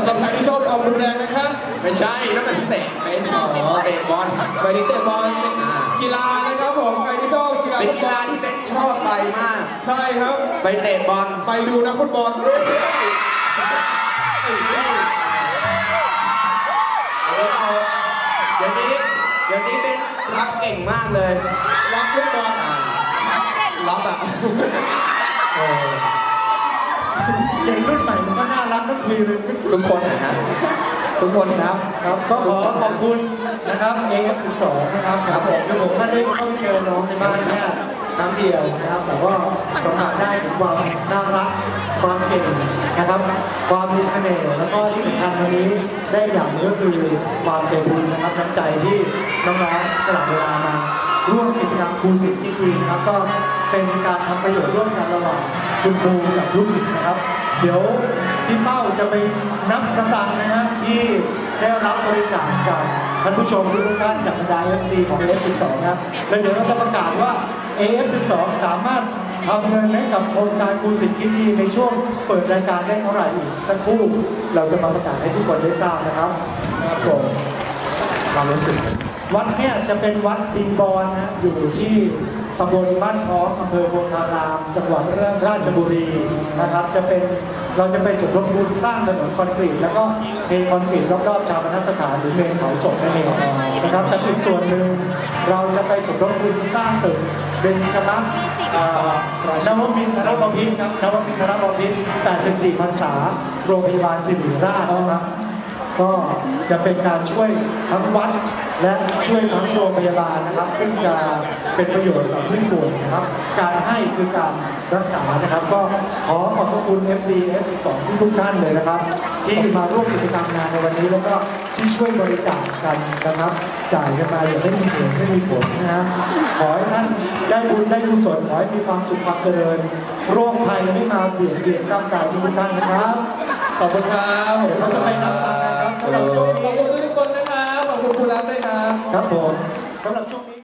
สำหรับใครที่ชอบความรุนแรงนะคะไม่ใช่นั่นมันเตะเป็นอ๋อเตะบอลไปที่เตะบอลเป็นกีฬานะครับผมใครที่ชอบกีฬาเป็นฟุตกีบอฬาลที่เป็นชอบไปมาก ใช่ครับ ไปเตะบอลไปดูนักฟุตบอลเดี๋ยวเราเดี๋ยวนี้เดี๋ยวนี้เป็นรับเก่งมากเลยรักฟุตบอลอ่ารับอะเด็กรุ่นใหม่ มันก็น่ารักทุกทีเลยทุกคนนะฮะทุกคนครับครับก็ขอขอบคุณนะครับ AF12 นะครับครับผมคือผมไม่ได้เข้าไปเจอน้องในบ้านแค่ครั้งเดียวนะครับ แต่ว่าสัมผัสได้ถึงความน่ารักความเก่งนะครับ ความมีเสน่ห์แล้วก็ที่สำคัญวันนี้ได้อย่างหนึงก็คือความใจบุญนะครับน้ำใจที่น้องๆสละเวลามาร่วมกิจกรรมครูศิษย์ที่ดีนะครับก็เป็นการทำประโยชน์ร่วมกันระหว่าง คุณครูกับลูกศิษย์นะครับ เดี๋ยวพี่เป้าจะไปนับสตางค์นะฮะที่ได้รับบริจาคจากท่านผู้ชมทุกท่านจากบรรดา FC ของ AF12 นะครับแล้วเดี๋ยวเราจะประกาศว่า AF12 สามารถทำเงินให้กับโครงการครูสิทธิ์คิดดีในช่วงเปิดรายการได้เท่าไหร่อีกสักครู่ เราจะมาประกาศให้ทุกคนได้ทราบนะครับครับผมความรู้สึก วัดเนี่ยจะเป็นวัดดีบอลนะอยู่ที่ ตำบลบ้านพ้องอำเภอโพธาราม จังหวัดราชบุรีนะครับ จะเป็นเราจะไปสมทบทุนสร้างถนนคอนกรีต แล้วก็เทคอนกรีตรอบๆชาวปนสถานหรือเมนเผาศพนั่นเองนะครับแต่อีกส่วนหนึ่งเราจะไปสมทบทุนสร้างตึกเป็นชมักนวมินทรบพิตรครับนวมินทรบพิตร84พรรษาโรงพยาบาลศิริราชนะครับ ก็จะเป็นการช่วยทั้งวัดและช่วยทั้งโรงพยาบาลนะครับ ซึ่งจะเป็นประโยชน์ต่อผู้ป่วยนะครับ การให้คือการรักษานะครับ ก็ขอขอบพระคุณ FC F12 ทุกทุกท่านเลยนะครับ ที่มาร่วมกิจกรรมงานในวันนี้แล้วก็ที่ช่วยบริจาคกันนะครับ จ่ายกันมาอย่างไม่มีเหตุไม่มีผลนะฮะขอให้ท่านได้บุญได้กุศลขอให้มีความสุขความเจริญ โรคภัยไม่มาเบียดเบียนร่างกายทุกท่านนะครับขอบคุณครับเดี๋ยวเราจะไปนับตัง ขอบคุณทุกคนนะครับ ขอบคุณคุณรักด้วยครับ ครับผมสำหรับช่วงนี้